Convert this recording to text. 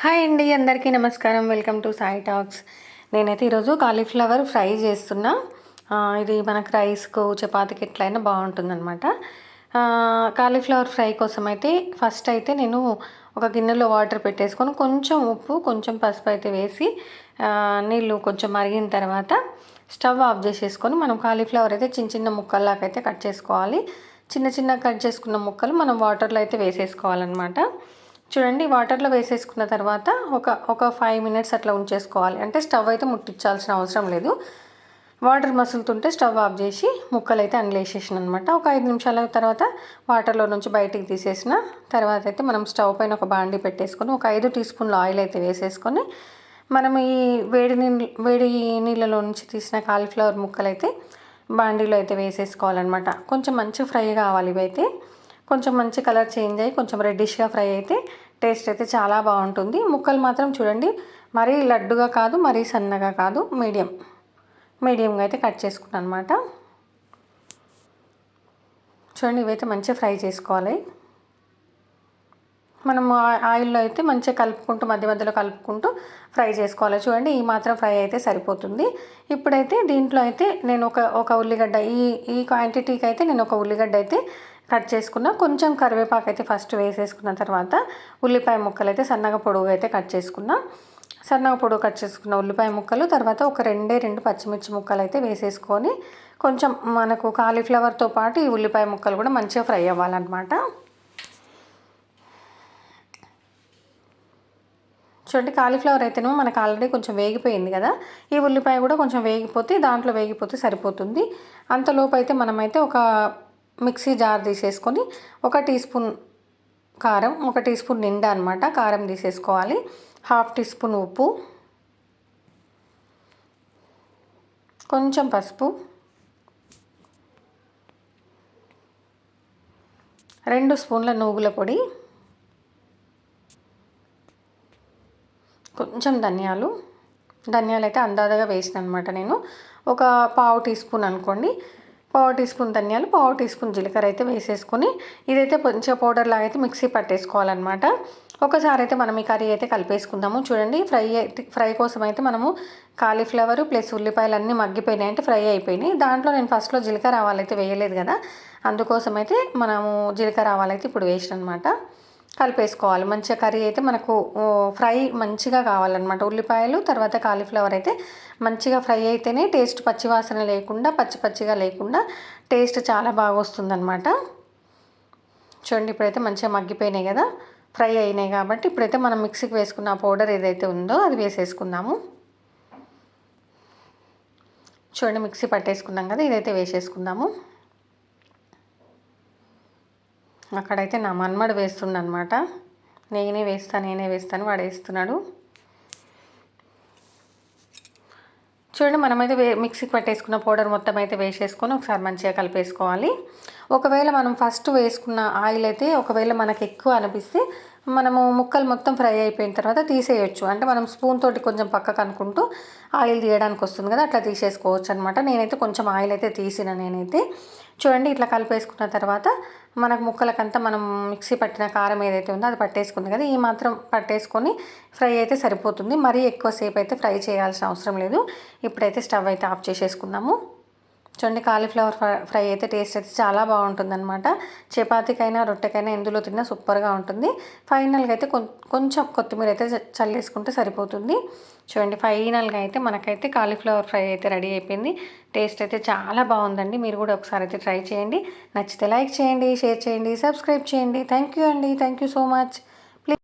Hi అండి అందరికీ నమస్కారం. Welcome to Sai talks. నేనైతే ఈరోజు కాలీఫ్లవర్ ఫ్రై చేస్తున్నా. ఇది మనకు రైస్కు చపాతీకి ఎట్లయినా బాగుంటుందన్నమాట. కాలీఫ్లవర్ ఫ్రై కోసం అయితే ఫస్ట్ అయితే నేను ఒక గిన్నెలో వాటర్ పెట్టేసుకొని కొంచెం ఉప్పు కొంచెం పసుపు అయితే వేసి నీళ్ళు కొంచెం మరిగిన తర్వాత స్టవ్ ఆఫ్ చేసేసుకొని మనం కాలీఫ్లవర్ అయితే చిన్న చిన్న ముక్కల్లాగా అయితే కట్ చేసుకోవాలి. చిన్న చిన్న కట్ చేసుకున్న ముక్కలు మనం వాటర్లో అయితే వేసేసుకోవాలన్నమాట. చూడండి వాటర్లో వేసేసుకున్న తర్వాత ఒక ఒక ఫైవ్ మినిట్స్ అట్లా ఉంచేసుకోవాలి. అంటే స్టవ్ అయితే ముట్టించాల్సిన అవసరం లేదు. వాటర్ మసులుతుంటే స్టవ్ ఆఫ్ చేసి ముక్కలు అయితే అందులో అనమాట ఒక ఐదు నిమిషాల తర్వాత వాటర్లో నుంచి బయటికి తీసేసిన తర్వాత అయితే మనం స్టవ్ పైన ఒక బాండి పెట్టేసుకొని ఒక ఐదు టీ స్పూన్ల ఆయిల్ అయితే వేసేసుకొని మనం ఈ వేడి నీళ్ళు వేడి నీళ్ళలో నుంచి తీసిన కాలీఫ్లవర్ ముక్కలు అయితే బాండీలో అయితే వేసేసుకోవాలన్నమాట. కొంచెం మంచి ఫ్రై కావాలి ఇవైతే. కొంచెం మంచి కలర్ చేంజ్ అయ్యి కొంచెం రెడ్డిష్గా ఫ్రై అయితే టేస్ట్ అయితే చాలా బాగుంటుంది. ముక్కలు మాత్రం చూడండి మరీ లడ్డుగా కాదు మరీ సన్నగా కాదు మీడియం మీడియంగా అయితే కట్ చేసుకున్నాను అనమాట చూడండి ఇవైతే మంచిగా ఫ్రై చేసుకోవాలి. మనం ఆయిల్లో అయితే మంచిగా కలుపుకుంటూ మధ్య మధ్యలో కలుపుకుంటూ ఫ్రై చేసుకోవాలి. చూడండి ఈ మాత్రం ఫ్రై అయితే సరిపోతుంది. ఇప్పుడైతే దీంట్లో అయితే నేను ఒక ఒక ఉల్లిగడ్డ ఈ ఈ క్వాంటిటీకి అయితే నేను ఒక ఉల్లిగడ్డ అయితే కట్ చేసుకున్న కొంచెం కరివేపాకు అయితే ఫస్ట్ వేసేసుకున్న తర్వాత ఉల్లిపాయ ముక్కలు అయితే సన్నగా పొడవు అయితే కట్ చేసుకున్నా. సన్నగా పొడవు కట్ చేసుకున్న ఉల్లిపాయ ముక్కలు తర్వాత ఒక రెండే రెండు పచ్చిమిర్చి ముక్కలు అయితే వేసేసుకొని కొంచెం మనకు కాలీఫ్లవర్తో పాటు ఈ ఉల్లిపాయ ముక్కలు కూడా మంచిగా ఫ్రై అవ్వాలన్నమాట. చూడండి కాలీఫ్లవర్ అయితేనేమో మనకు ఆల్రెడీ కొంచెం వేగిపోయింది కదా. ఈ ఉల్లిపాయ కూడా కొంచెం వేగిపోతే దాంట్లో వేగిపోతే సరిపోతుంది. అంతలోపు అయితే మనమైతే ఒక మిక్సీ జార్ తీసేసుకొని ఒక టీ స్పూన్ కారం ఒక టీ స్పూన్ నిండా అనమాట కారం తీసేసుకోవాలి. హాఫ్ టీ స్పూన్ ఉప్పు కొంచెం పసుపు రెండు స్పూన్ల నువ్వుల పొడి కొంచెం ధనియాలు. ధనియాలు అయితే అందాదగా వేసిన అనమాట నేను. ఒక పావు టీ స్పూన్ అనుకోండి. పావు టీ స్పూన్ ధనియాలు పావు టీ స్పూన్ జీలకర్ర అయితే వేసేసుకొని ఇదైతే కొంచెం పౌడర్ లాగా అయితే మిక్సీ పట్టేసుకోవాలన్నమాట. ఒకసారి అయితే మనం ఈ కర్రీ అయితే కలిపేసుకుందాము. చూడండి ఫ్రై అయితే ఫ్రై కోసం అయితే మనము కాలీఫ్లవర్ ప్లస్ ఉల్లిపాయలు అన్నీ మగ్గిపోయినాయి అంటే ఫ్రై అయిపోయినాయి. దాంట్లో నేను ఫస్ట్లో జీలకర్ర ఆవాలు అయితే వేయలేదు కదా అందుకోసం అయితే మనము జీలకర్ర ఆవాలు అయితే ఇప్పుడు వేసిన అనమాట కలిపేసుకోవాలి. మంచిగా కర్రీ అయితే మనకు ఫ్రై మంచిగా కావాలన్నమాట. ఉల్లిపాయలు తర్వాత కాలీఫ్లవర్ అయితే మంచిగా ఫ్రై అయితేనే టేస్ట్ పచ్చివాసన లేకుండా పచ్చి పచ్చిగా లేకుండా టేస్ట్ చాలా బాగా వస్తుందన్నమాట. చూడండి ఇప్పుడైతే మంచిగా మగ్గిపోయినాయి కదా ఫ్రై అయినాయి కాబట్టి ఇప్పుడైతే మనం మిక్సీకి వేసుకున్న పౌడర్ ఏదైతే ఉందో అది వేసేసుకుందాము. చూడండి మిక్సీ పట్టేసుకున్నాం కదా ఇదైతే వేసేసుకుందాము. అక్కడైతే నా మన్మడు వేస్తుండనమాట నేనే వేస్తాను నేనే వేస్తాను వాడు వేస్తున్నాడు చూడండి మనమైతే వే మిక్సీకి పట్టేసుకున్న పౌడర్ మొత్తం అయితే వేసేసుకొని ఒకసారి మంచిగా కలిపేసుకోవాలి. ఒకవేళ మనం ఫస్ట్ వేసుకున్న ఆయిల్ అయితే ఒకవేళ మనకు ఎక్కువ అనిపిస్తే మనము ముక్కలు మొత్తం ఫ్రై అయిపోయిన తర్వాత తీసేయొచ్చు. అంటే మనం స్పూన్ తోటి కొంచెం పక్కకు అనుకుంటూ ఆయిల్ తీయడానికి వస్తుంది కదా అట్లా తీసేసుకోవచ్చు అనమాట నేనైతే కొంచెం ఆయిల్ అయితే తీసిన నేనైతే. చూడండి ఇట్లా కలిపేసుకున్న తర్వాత మనకు ముక్కలకంతా మనం మిక్సీ పట్టిన కారం ఏదైతే ఉందో అది పట్టేసుకుంది కదా ఈ మాత్రం పట్టేసుకొని ఫ్రై అయితే సరిపోతుంది. మరీ ఎక్కువసేపు అయితే ఫ్రై చేయాల్సిన అవసరం లేదు. ఇప్పుడైతే స్టవ్ అయితే ఆఫ్ చేసేసుకుందాము. చూడండి కాలీఫ్లవర్ ఫ్రై- ఫ్రై అయితే టేస్ట్ అయితే చాలా బాగుంటుందన్నమాట. చపాతీకైనా రొట్టెకైనా ఎందులో తిన్నా సూపర్గా ఉంటుంది. ఫైనల్గా అయితే కొం- కొంచెం కొత్తిమీర అయితే చల్లేసుకుంటే సరిపోతుంది. చూడండి ఫైనల్గా అయితే మనకైతే కాలీఫ్లవర్ ఫ్రై అయితే రెడీ అయిపోయింది. టేస్ట్ అయితే చాలా బాగుందండి. మీరు కూడా ఒకసారి అయితే ట్రై చేయండి. నచ్చితే లైక్ చేయండి షేర్ చేయండి సబ్స్క్రైబ్ చేయండి. థ్యాంక్ యూ అండి. Thank you so much